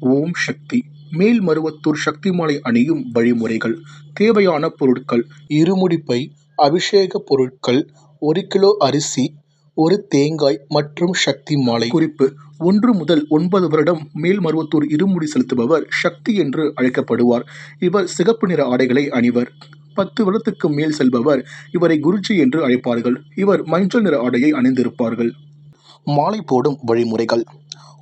ஓம் சக்தி. மேல்மருவத்தூர் சக்தி மாலை அணியும் வழிமுறைகள். தேவையான பொருட்கள் இருமுடிப்பை அபிஷேக பொருட்கள் ஒரு கிலோ அரிசி ஒரு தேங்காய் மற்றும் சக்தி மாலை. குறிப்பு ஒன்று முதல் ஒன்பது வருடம் மேல்மருவத்தூர் இருமுடி செலுத்துபவர் சக்தி என்று அழைக்கப்படுவார். இவர் சிகப்பு நிற ஆடைகளை அணிவர். பத்து வருடத்துக்கு மேல் செல்பவர் இவரை குருஜி என்று அழைப்பார்கள். இவர் மஞ்சள் நிற ஆடையை அணிந்திருப்பார்கள். மாலை போடும் வழிமுறைகள்.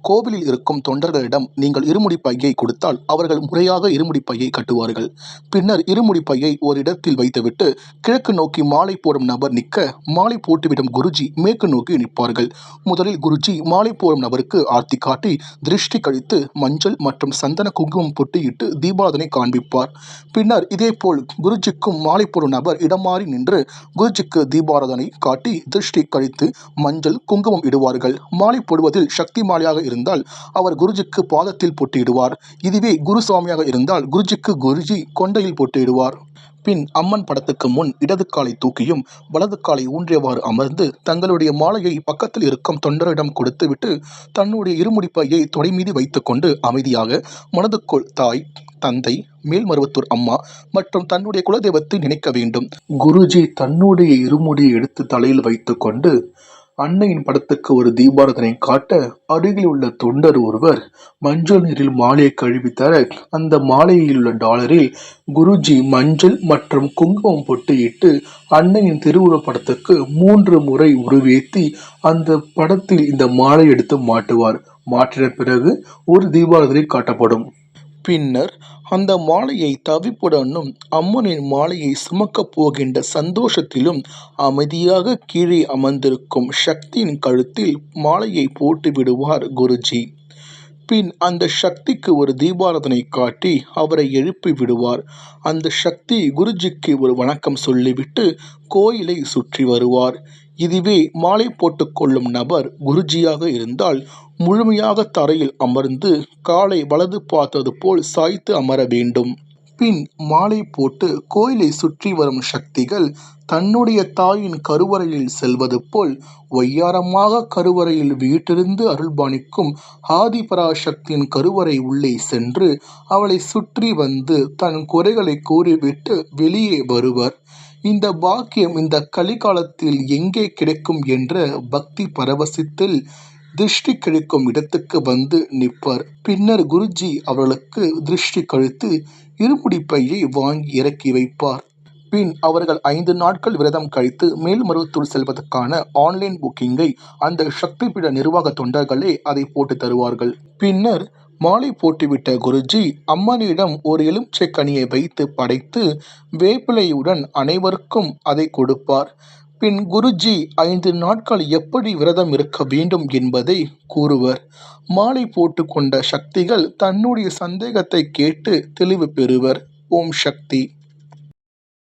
கோவிலில் இருக்கும் தொண்டர்களிடம் நீங்கள் இருமுடி பையை கொடுத்தால் அவர்கள் முறையாக இருமுடி பையை கட்டுவார்கள். பின்னர் இருமுடி பையை ஓரிடத்தில் வைத்துவிட்டு கிழக்கு நோக்கி மாலை போடும் நபர் நிற்க மாலை போட்டுவிடும் குருஜி மேற்கு நோக்கி நிற்பார்கள். முதலில் குருஜி மாலை போடும் நபருக்கு ஆர்த்தி காட்டி திருஷ்டி கழித்து மஞ்சள் மற்றும் சந்தன குங்குமம் பொட்டியிட்டு தீபாரதனை காண்பிப்பார். பின்னர் இதேபோல் குருஜிக்கும் மாலை போடும் நபர் இடம் மாறி நின்று குருஜிக்கு தீபாராதனை காட்டி திருஷ்டி கழித்து மஞ்சள் குங்குமம் இடுவார்கள். மாலை போடுவதில் சக்தி மாலையாக இருந்தால் அவர் குருஜிக்கு பாதத்தில் போட்டியிடுவார். இதுவே குருசுவாமியாக இருந்தால் குருஜிக்கு குருஜி கொண்டையில் போட்டியிடுவார். பின் அம்மன் படத்துக்கு முன் இடது காலை தூக்கியும் வலது காலை ஊன்றியவாறு அமர்ந்து தங்களுடைய மாலையை பக்கத்தில் இருக்கும் தொண்டரிடம் கொடுத்துவிட்டு தன்னுடைய இருமுடி பையை தொடை மீது வைத்துக்கொண்டு அமைதியாக மனதுக்குள் தாய் தந்தை மேல்மருவத்தூர் அம்மா மற்றும் தன்னுடைய குலதெய்வத்தை நினைக்க வேண்டும். குருஜி தன்னுடைய இருமுடியை எடுத்து தலையில் வைத்துக்கொண்டு அன்னையின் படத்துக்கு ஒரு தீபாரதனை காட்ட அருகில் உள்ள தொண்டர் ஒருவர் மஞ்சள் நீரில் மாலையை கழுவி தர அந்த மாலையில் உள்ள டாலரில் குருஜி மஞ்சள் மற்றும் குங்குமம் பொட்டு இட்டு அன்னையின் திருவுருவ படத்துக்கு மூன்று முறை உருவேத்தி அந்த படத்தில் இந்த மாலை எடுத்து மாட்டுவார். மாற்றின பிறகு ஒரு தீபாரதனை காட்டப்படும். பின்னர் அந்த மாலையை தவிப்புடனும் அம்மனின் மாலையை சுமக்கப் போகின்ற சந்தோஷத்திலும் அமைதியாக கீழே அமர்ந்திருக்கும் சக்தியின் கழுத்தில் மாலையை போட்டு விடுவார் குருஜி. பின் அந்த சக்திக்கு ஒரு தீபாராதனை காட்டி அவரை எழுப்பி விடுவார். அந்த சக்தி குருஜிக்கு ஒரு வணக்கம் சொல்லிவிட்டு கோயிலை சுற்றி வருவார். இதுவே மாலை போட்டுக்கொள்ளும் நபர் குருஜியாக இருந்தால் முழுமையாக தரையில் அமர்ந்து காலை வலது பார்த்தது போல் சாய்த்து அமர வேண்டும். பின் மாலை போட்டு கோயிலை சுற்றி வரும் சக்திகள் தன்னுடைய தாயின் கருவறையில் செல்வது போல் ஒய்யாரமாக கருவறையில் வீட்டிருந்து அருள்பாணிக்கும் ஆதிபராசக்தியின் கருவறை உள்ளே சென்று அவளை சுற்றி வந்து தன் குறைகளை கூறிவிட்டு வெளியே வருவர். இந்த பாக்கியம் இந்த கலிகாலத்தில் எங்கே கிடைக்கும் என்ற பக்தி பரவசத்தில் திருஷ்டி கழிக்கும் இடத்துக்கு வந்து நிற்பார். பின்னர் குருஜி அவர்களுக்கு திருஷ்டி கழித்து இருமுடி பையை வாங்கி இறக்கி வைப்பார். பின் அவர்கள் ஐந்து நாட்கள் விரதம் கழித்து மேல்மருவத்தூர் செல்வதற்கான ஆன்லைன் புக்கிங்கை அந்த சக்திபீட நிர்வாக தொண்டர்களே அதை போட்டு தருவார்கள். பின்னர் மாலை போட்டுவிட்ட குருஜி அம்மனிடம் ஒரு எலுமிச்சை கனியை வைத்து படைத்து வேப்பிலையுடன் அனைவருக்கும் அதை கொடுப்பார். பின் குருஜி ஐந்து நாட்கள் எப்படி விரதம் இருக்க வேண்டும் என்பதை கூறுவர். மாலை போட்டு கொண்ட சக்திகள் தன்னுடைய சந்தேகத்தை கேட்டு தெளிவு பெறுவர். ஓம் சக்தி.